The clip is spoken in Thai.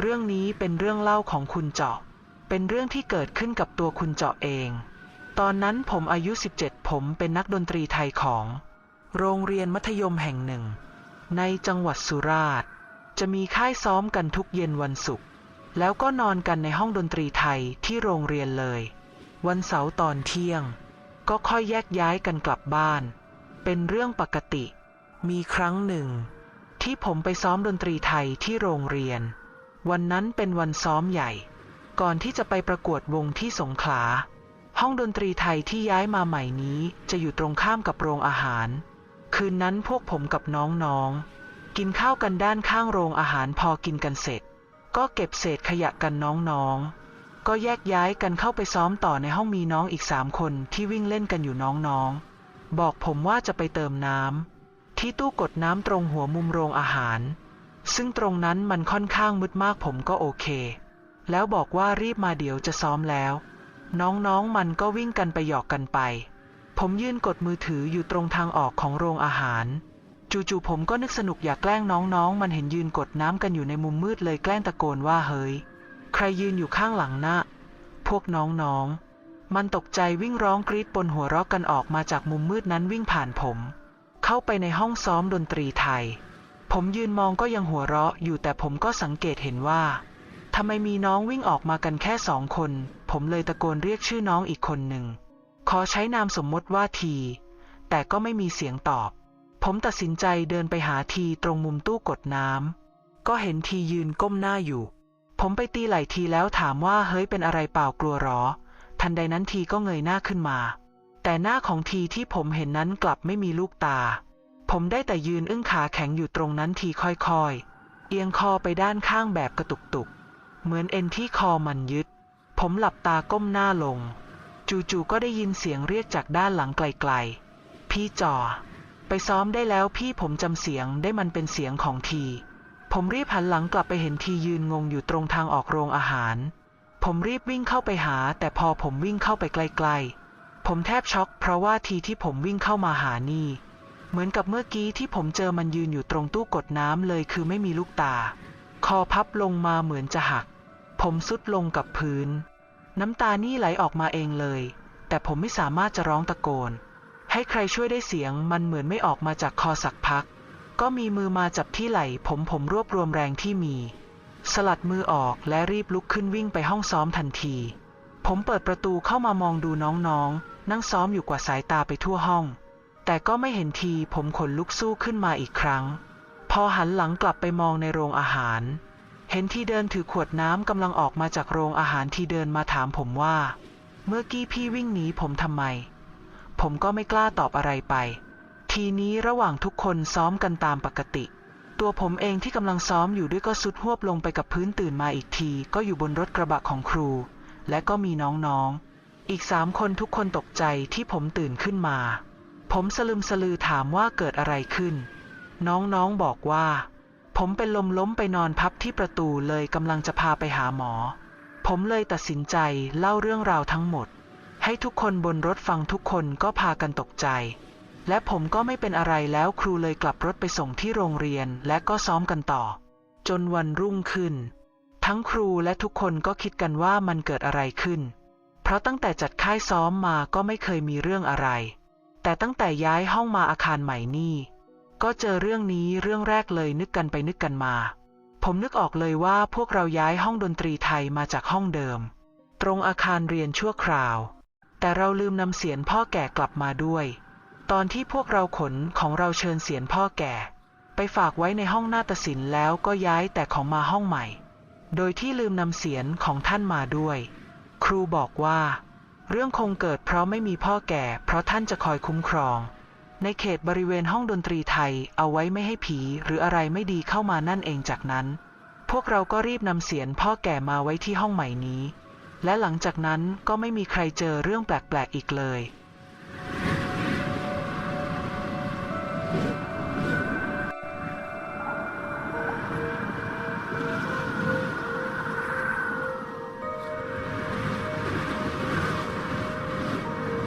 เรื่องนี้เป็นเรื่องเล่าของคุณเจาะ เป็นเรื่องที่เกิดขึ้นกับตัวคุณเจาะเอง ตอนนั้นผมอายุ 17 ผมเป็นนักดนตรีไทยของ โรงเรียนมัธยมแห่งหนึ่ง ในจังหวัดสุราษฎร์ จะมีค่ายซ้อมกันทุกเย็นวันศุกร์ แล้วก็นอนกันในห้องดนตรีไทยที่โรงเรียนเลย วันเสาร์ตอนเที่ยง ก็ค่อยแยกย้ายกันกลับบ้าน เป็นเรื่องปกติ มีครั้งหนึ่ง ที่ผมไปซ้อมดนตรีไทยที่โรงเรียน วันนั้นเป็นวันซ้อมใหญ่ ก่อนที่จะไปประกวดวงที่สงขลา ห้องดนตรีไทยที่ย้ายมาใหม่นี้จะอยู่ตรงข้ามกับโรงอาหาร คืนนั้นพวกผมกับน้องๆ กินข้าวกันด้านข้างโรงอาหารพอกินกันเสร็จ ก็เก็บเศษขยะกันน้องๆ ก็แยกย้ายกันเข้าไปซ้อมต่อในห้องมีน้องอีกสามคนที่วิ่งเล่นกันอยู่น้องๆ บอกผมว่าจะไปเติมน้ำที่ตู้กดน้ำตรงหัวมุมโรงอาหาร ซึ่งตรงนั้นมันค่อนข้างมืดมากผมก็โอเค แล้วบอกว่ารีบมาเดี๋ยวจะซ้อมแล้ว น้องๆมันก็วิ่งกันไปหยอกกันไป ผมยืนกดมือถืออยู่ตรงทางออกของโรงอาหาร จู่ๆผมก็นึกสนุกอยากแกล้งน้องๆ มันเห็นยืนกดน้ำกันอยู่ในมุมมืดเลยแกล้งตะโกนว่าเฮ้ย ใครยืนอยู่ข้างหลังนะพวกน้องๆ มันตกใจวิ่งร้องกรีดปนหัวเราะกันออกมาจากมุมมืดนั้นวิ่งผ่านผม เข้าไปในห้องซ้อมดนตรีไทย ผมยืนมองก็ยังหัวเราะอยู่แต่ผมก็สังเกตเห็นว่าทำไมมีน้องวิ่งออกมากันแค่สองคน ผมเลยตะโกนเรียกชื่อน้องอีกคนหนึ่ง ขอใช้นามสมมติว่าที แต่ก็ไม่มีเสียงตอบ ผมตัดสินใจเดินไปหาทีตรงมุมตู้กดน้ำก็เห็นทียืนก้มหน้าอยู่ ผมไปตีไหล่ทีแล้วถามว่าเฮ้ยเป็นอะไรเปล่ากลัวหรอ ทันใดนั้นทีก็เงยหน้าขึ้นมา แต่หน้าของทีที่ผมเห็นนั้นกลับไม่มีลูกตา ผมได้แต่ยืนอึ้งขาแข็งอยู่ตรงนั้นทีค่อยๆ เอียงคอไปด้านข้างแบบกระตุกตุกๆ เหมือนเอ็นที่คอมันยึด ผมหลับตาก้มหน้าลง จู่ๆก็ได้ยินเสียงเรียกจากด้านหลังไกลๆ พี่จอ ไปซ้อมได้แล้วพี่ผมจำเสียงได้มันเป็นเสียงของที ผมรีบหันหลังกลับไปเห็นทียืนงงอยู่ตรงทางออกโรงอาหาร ผมรีบวิ่งเข้าไปหา แต่พอผมวิ่งเข้าไปใกล้ๆ ผมแทบช็อกเพราะว่าทีที่ผมวิ่งเข้ามาหานี่ เหมือนกับเมื่อกี้ที่ผมเจอมันยืนอยู่ตรงตู้กดน้ำเลยคือไม่มีลูกตา คอพับลงมาเหมือนจะหัก ผมสุดลงกับพื้น น้ำตานี่ไหลออกมาเองเลย แต่ผมไม่สามารถจะร้องตะโกน ให้ใครช่วยได้เสียงมันเหมือนไม่ออกมาจากคอสักพัก ก็มีมือมาจับที่ไหล่ผมผมรวบรวมแรงที่มี สลัดมือออกและรีบลุกขึ้นวิ่งไปห้องซ้อมทันที ผมเปิดประตูเข้ามามองดูน้องๆนั่งซ้อมอยู่กว่าสายตาไปทั่วห้อง แต่ก็ไม่เห็นทีผมขนลุกสู้ขึ้นมาอีกครั้ง พอหันหลังกลับไปมองในโรงอาหาร เห็นที่เดินถือขวดน้ำกำลังออกมาจากโรงอาหารที่เดินมาถามผมว่า เมื่อกี้พี่วิ่งหนีผมทำไม ผมก็ไม่กล้าตอบอะไรไป ทีนี้ระหว่างทุกคนซ้อมกันตามปกติ ตัวผมเองที่กำลังซ้อมอยู่ด้วยก็สุดหวบลงไปกับพื้นตื่นมาอีกที ก็อยู่บนรถกระบะของครู และก็มีน้องๆอีกสามคนทุกคนตกใจที่ผมตื่นขึ้นมา ผมสลึมสลือถามว่าเกิดอะไรขึ้น น้องๆบอกว่า ผมเป็นลมล้มไปนอนพับที่ประตูเลยกำลังจะพาไปหาหมอ ผมเลยตัดสินใจเล่าเรื่องราวทั้งหมด ให้ทุกคนบนรถฟังทุกคนก็พากันตกใจ และผมก็ไม่เป็นอะไรแล้วครูเลยกลับรถไปส่งที่โรงเรียนและก็ซ้อมกันต่อ จนวันรุ่งขึ้น ทั้งครูและทุกคนก็คิดกันว่ามันเกิดอะไรขึ้น เพราะตั้งแต่จัดค่ายซ้อมมาก็ไม่เคยมีเรื่องอะไร แต่ตั้งแต่ย้ายห้องมาอาคารใหม่นี่ ก็เจอเรื่องนี้เรื่องแรกเลยนึกกันไปนึกกันมา ผมนึกออกเลยว่าพวกเราย้ายห้องดนตรีไทยมาจากห้องเดิม ตรงอาคารเรียนชั่วคราว แต่เราลืมนำเสียนพ่อแก่กลับมาด้วย ตอนที่พวกเราขนของเราเชิญเสียนพ่อแก่ ไปฝากไว้ในห้องหน้าฏศิลป์แล้วก็ย้ายแต่ของมาห้องใหม่ โดยที่ลืมนำเสียนของท่านมาด้วย ครูบอกว่า เรื่องคงเกิดเพราะไม่มีพ่อแก่ เพราะท่านจะคอยคุ้มครอง ในเขตบริเวณห้องดนตรีไทยเอาไว้ไม่ให้ผีหรืออะไรไม่ดีเข้ามานั่นเองจากนั้น พวกเราก็รีบนำเสียนพ่อแก่มาไว้ที่ห้องใหม่นี้ และหลังจากนั้นก็ไม่มีใครเจอเรื่องแปลกๆอีกเลย Thank you.